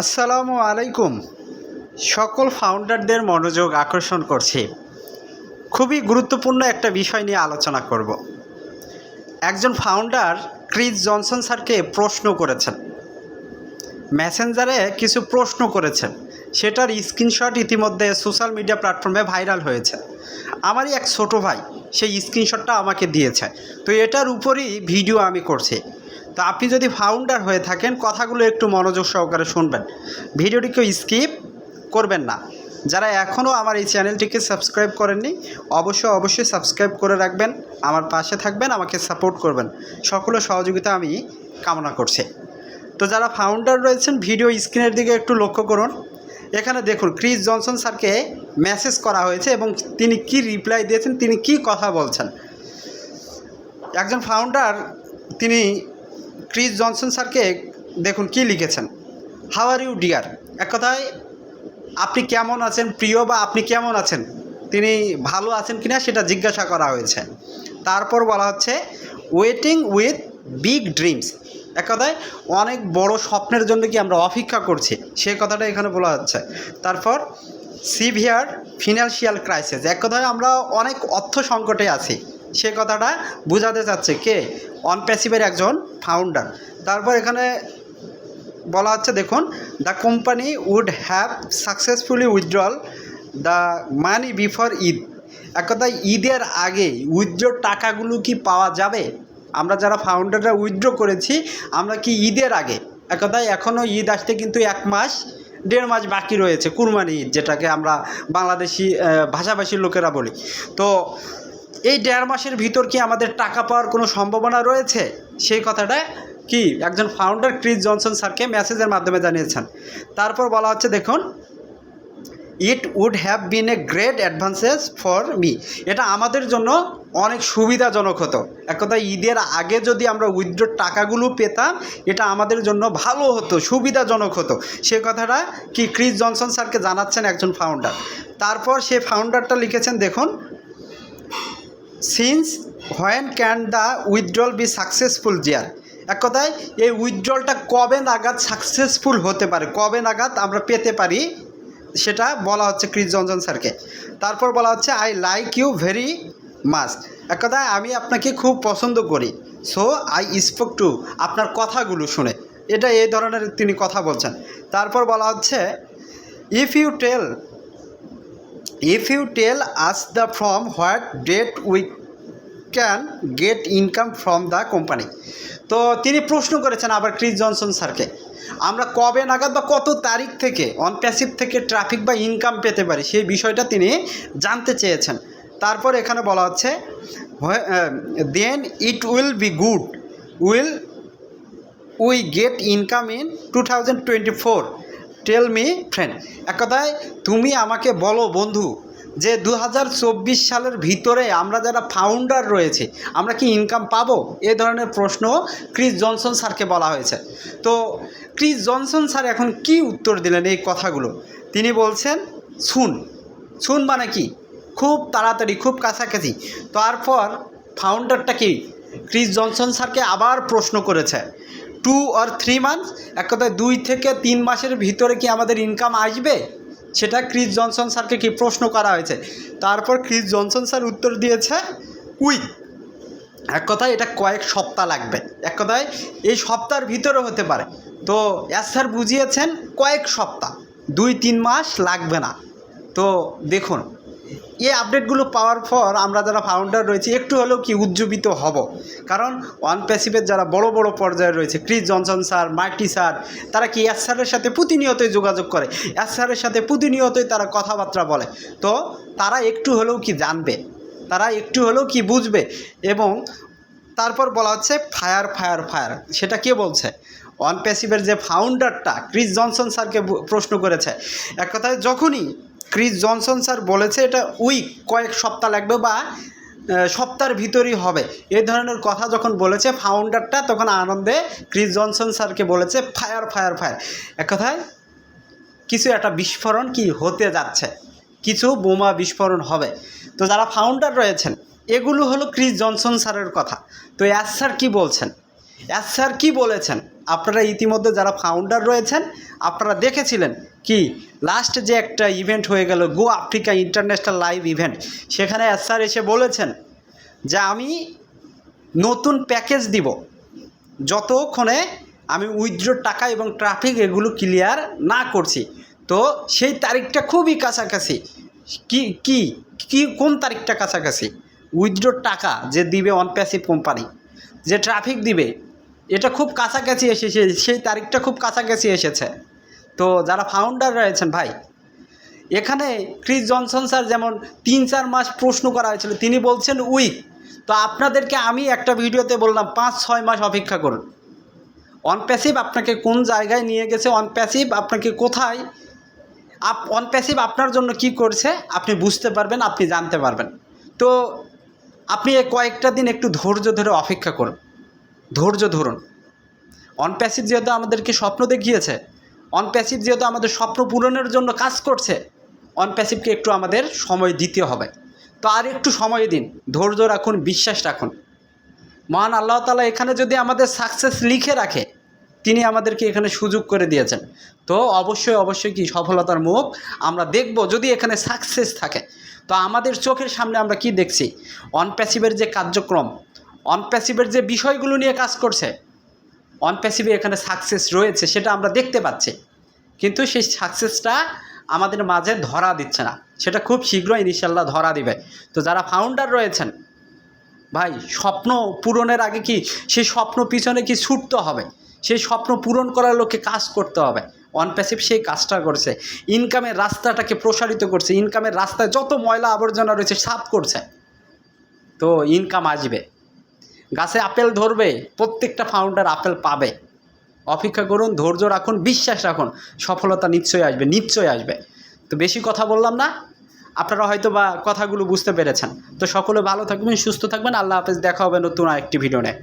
আসসালামু আলাইকুম। সকল ফাউন্ডারদের মনোযোগ আকর্ষণ করছি। খুবই গুরুত্বপূর্ণ একটা বিষয় নিয়ে আলোচনা করব। একজন ফাউন্ডার ক্রিস জনসন স্যারকে প্রশ্ন করেছেন। মেসেঞ্জারে কিছু প্রশ্ন করেছেন। সেটার স্ক্রিনশট ইতিমধ্যে সোশ্যাল মিডিয়া প্ল্যাটফর্মে ভাইরাল হয়েছে। আমারই এক ছোট ভাই, সেই স্ক্রিনশটটা আমাকে দিয়েছে। তো এটার উপরই ভিডিও আমি করছি। তো আপনি যদি ফাউন্ডার হয়ে থাকেন, কথাগুলো একটু মনোযোগ সহকারে শুনবেন। ভিডিওটিকে স্কিপ করবেন না। যারা এখনও আমার এই চ্যানেলটিকে সাবস্ক্রাইব করেননি, অবশ্যই অবশ্যই সাবস্ক্রাইব করে রাখবেন, আমার পাশে থাকবেন, আমাকে সাপোর্ট করবেন। সকলের সহযোগিতা আমি কামনা করছি। তো যারা ফাউন্ডার রয়েছেন ভিডিও স্ক্রিনের দিকে একটু লক্ষ্য করুন। এখানে দেখুন, ক্রিস জনসন স্যারকে মেসেজ করা হয়েছে এবং তিনি কি রিপ্লাই দিয়েছেন, তিনি কি কথা বলছেন। একজন ফাউন্ডার তিনি ক্রিস জনসন স্যারকে দেখুন কি লিখেছেন। হাউ আর ইউ ডিয়ার এক কথায়, আপনি কেমন আছেন? প্রিয় বা আপনি কেমন আছেন? তিনি ভালো আছেন কিনা সেটা জিজ্ঞাসা করা হয়েছে। তারপর বলা হচ্ছে ওয়েটিং উইথ বিগ ড্রিমস এক কথায়, অনেক বড় স্বপ্নের জন্য কি আমরা অপেক্ষা করছি? সেই কথাটা এখানে বলা হচ্ছে। তারপর সিভিয়ার ফিনান্সিয়াল ক্রাইসিস এক কথায়, আমরা অনেক অর্থ সংকটে আছি। সে কথাটা বোঝাতে চাচ্ছে কে? অনপ্যাসিভের একজন ফাউন্ডার তারপর এখানে বলা হচ্ছে, দেখুন the company would have successfully withdrawal the money before Eid এক কথায়, ঈদের আগে উইথড্র টাকাগুলো কি পাওয়া যাবে? আমরা যারা ফাউন্ডাররা উইথড্র করেছি, আমরা কি ঈদের আগে? এক কথায় এখনও ঈদ আসতে কিন্তু এক মাস, দেড় মাস বাকি রয়েছে কুরবানি ঈদ, যেটাকে আমরা বাংলাদেশি ভাষাভাষীর লোকেরা বলি। তো এই দেড় মাসের ভিতর কি আমাদের টাকা পাওয়ার কোনো সম্ভাবনা রয়েছে? সেই কথাটা কি? একজন ফাউন্ডার ক্রিস জনসন স্যারকে মেসেজের মাধ্যমে জানিয়েছেন। তারপর বলা হচ্ছে, দেখুন it would have been a great advances for me এটা আমাদের জন্য অনেক সুবিধাজনক হতো। এক কথায় ঈদের আগে যদি আমরা উইথড্র টাকাগুলো পেতাম, এটা আমাদের জন্য ভালো হতো, সুবিধাজনক হতো। সে কথাটা কি ক্রিস জনসন স্যারকে জানাচ্ছেন একজন ফাউন্ডার তারপর সে ফাউন্ডারটা লিখেছেন, দেখুন since when can the withdrawal be successful জিয়ার এক কথায়, এই উইথড্রলটা কবে নাগাদ সাকসেসফুল হতে পারে? কবে নাগাদ আমরা পেতে পারি? সেটা বলা হচ্ছে ক্রিস জনসন স্যারকে। তারপর বলা হচ্ছে I like you very much এক কথায়, আমি আপনাকে খুব পছন্দ করি। সো আই স্পোক টু আপনার কথাগুলো শুনে। এটা এই ধরনের তিনি কথা বলছেন। তারপর বলা হচ্ছে if you tell if you tell us the from what date we can get income from the company তো তিনি প্রশ্ন করেছেন আবার ক্রিস জনসন স্যারকে, আমরা কবে নাগাদ বা কত তারিখ থেকে অনপ্যাসিভ থেকে ট্রাফিক বা ইনকাম পেতে পারি, সেই বিষয়টা তিনি জানতে চেয়েছেন। তারপর এখানে বলা হচ্ছে then it will be good will we get income in two thousand twenty four tell me friend. এক কথায়, তুমি আমাকে বলো বন্ধু যে দু হাজার চব্বিশ সালের ভিতরে আমরা যারা ফাউন্ডার রয়েছে, আমরা কি ইনকাম পাবো? এ ধরনের প্রশ্ন ক্রিস জনসন স্যারকে বলা হয়েছে। তো ক্রিস জনসন স্যার এখন কি উত্তর দিলেন এই কথাগুলো? তিনি বলছেন, শুন শুন মানে কি? খুব তাড়াতাড়ি, খুব কাছাকাছি। তারপর ফাউন্ডারটা কি? ক্রিস জনসন স্যারকে আবার প্রশ্ন করেছে টু আর থ্রি মান্থ এক কথায় দুই থেকে তিন মাসের ভিতরে কি আমাদের ইনকাম আসবে? সেটা ক্রিস জনসন স্যারকে কি প্রশ্ন করা হয়েছে? তারপর ক্রিস জনসন স্যার উত্তর দিয়েছে, উইক। এক কথায় এটা কয়েক সপ্তাহ লাগবে। এক কথায় এই সপ্তাহের ভিতরে হতে পারে। তো এস স্যার বুঝিয়েছেন, কয়েক সপ্তাহ, দুই তিন মাস লাগবে না। তো দেখুন এই আপডেটগুলো পাওয়ার পর আমরা যারা ফাউন্ডার রয়েছি, একটু হলেও কি উজ্জীবিত হব? কারণ ওয়ান প্যাসিভের যারা বড় বড় পর্যায়ে রয়েছে Chris Johnson sir Marty sir তারা কি এস স্যারের সাথে প্রতিনিয়তই যোগাযোগ করে? এস স্যারের সাথে প্রতিনিয়তই তারা কথাবার্তা বলে। তো তারা একটু হলেও কি জানবে? তারা একটু হলেও কি বুঝবে? এবং তারপর বলা হচ্ছে ফায়ার ফায়ার ফায়ার সেটা কে বলছে? ওয়ান প্যাসিভের যে ফাউন্ডারটা ক্রিস জনসন স্যারকে প্রশ্ন করেছে। এক কথায় যখনই ক্রিস জনসন স্যার বলেছে এটা উইক, কয়েক সপ্তাহ লাগবে বা সপ্তাহের ভিতরই হবে। এই ধরনের কথা যখন বলেছে ফাউন্ডারটা তখন আনন্দে ক্রিস জনসন স্যারকে বলেছে ফায়ার ফায়ার ফায়ার এক কথায়, কিছু একটা বিস্ফোরণ কি হতে যাচ্ছে? কিছু বোমা বিস্ফোরণ হবে। তো যারা ফাউন্ডার রয়েছেন, এগুলো হলো ক্রিস জনসন স্যারের কথা। তো এস স্যার কী বলছেন? এস স্যার কী বলেছেন? আপনারা ইতিমধ্যে যারা ফাউন্ডার রয়েছেন, আপনারা দেখেছিলেন কি? লাস্ট যে একটা ইভেন্ট হয়ে গেল go Africa international live event সেখানে স্যার এসে বলেছেন যে আমি নতুন প্যাকেজ দিব। যতক্ষণে আমি উইথড্র টাকা এবং ট্রাফিক এগুলো ক্লিয়ার না করছি। তো সেই তারিখটা খুবই কাছাকাছি। কি কি কি, কোন তারিখটা কাছাকাছি? উইথড্র টাকা যে দিবে অন প্যাসিভ কোম্পানি যে ট্রাফিক দিবে, এটা খুব কাছাকাছি এসেছে, সেই তারিখটা খুব কাছাকাছি এসেছে। তো যারা ফাউন্ডার রয়েছেন ভাই, এখানে ক্রিস জনসন স্যার যেমন তিন চার মাস প্রশ্ন করা হয়েছিল, তিনি বলছেন উইক তো আপনাদেরকে আমি একটা ভিডিওতে বললাম, পাঁচ ছয় মাস অপেক্ষা করুন। অন প্যাসিভ আপনাকে কোন জায়গায় নিয়ে গেছে অন প্যাসিভ আপনাকে কোথায়, আপ অন প্যাসিভ আপনার জন্য কি করছে, আপনি বুঝতে পারবেন, আপনি জানতে পারবেন। তো আপনি কয়েকটা দিন একটু ধৈর্য ধরে অপেক্ষা করুন, ধৈর্য ধরুন। অন প্যাসিভ যেহেতু আমাদেরকে স্বপ্ন দেখিয়েছে অন প্যাসিভ যেহেতু আমাদের স্বপ্ন পূরণের জন্য কাজ করছে অন প্যাসিভকে একটু আমাদের সময় দিতে হবে। তো আর একটু সময় দিন, ধৈর্য রাখুন, বিশ্বাস রাখুন। মহান আল্লাহ তালা এখানে যদি আমাদের সাকসেস লিখে রাখে, তিনি আমাদেরকে এখানে সুযোগ করে দিয়েছেন। তো অবশ্যই অবশ্যই কি সফলতার মুখ আমরা দেখব যদি এখানে সাকসেস থাকে। তো আমাদের চোখের সামনে আমরা কি দেখছি? অনপ্যাসিভের যে কার্যক্রম অনপ্যাসিভের যে বিষয়গুলো নিয়ে কাজ করছে অনপ্যাসিভে এখানে সাকসেস রয়েছে, সেটা আমরা দেখতে পাচ্ছি। কিন্তু সেই সাকসেসটা আমাদের মাঝে ধরা দিচ্ছে না। সেটা খুব শীঘ্রই ইনশাল্লাহ ধরা দিবে। তো যারা ফাউন্ডার রয়েছেন, ভাই, স্বপ্ন পূরণের আগে কি, সেই স্বপ্ন পিছনে কি ছুটতে হবে? সেই স্বপ্ন পূরণ করার লক্ষ্যে কাজ করতে হবে। অনপ্যাসিভ সেই কাজটা করছে। ইনকামের রাস্তাটাকে প্রসারিত করছে। ইনকামের রাস্তায় যত ময়লা আবর্জনা রয়েছে সাফ করছে। তো ইনকাম আসবে। গাছে আপেল ধরবে, প্রত্যেকটা ফাউন্ডার আপেল পাবে। অপেক্ষা করুন, ধৈর্য রাখুন, বিশ্বাস রাখুন, সফলতা নিশ্চয়ই আসবে নিশ্চয়ই আসবে। তো বেশি কথা বললাম না, আপনারা হয়তো বা কথাগুলো বুঝতে পেরেছেন। তো সকলে ভালো থাকবেন, সুস্থ থাকবেন, আল্লাহ হাফেজ, দেখা হবে নতুন আরেকটি ভিডিও নিয়ে।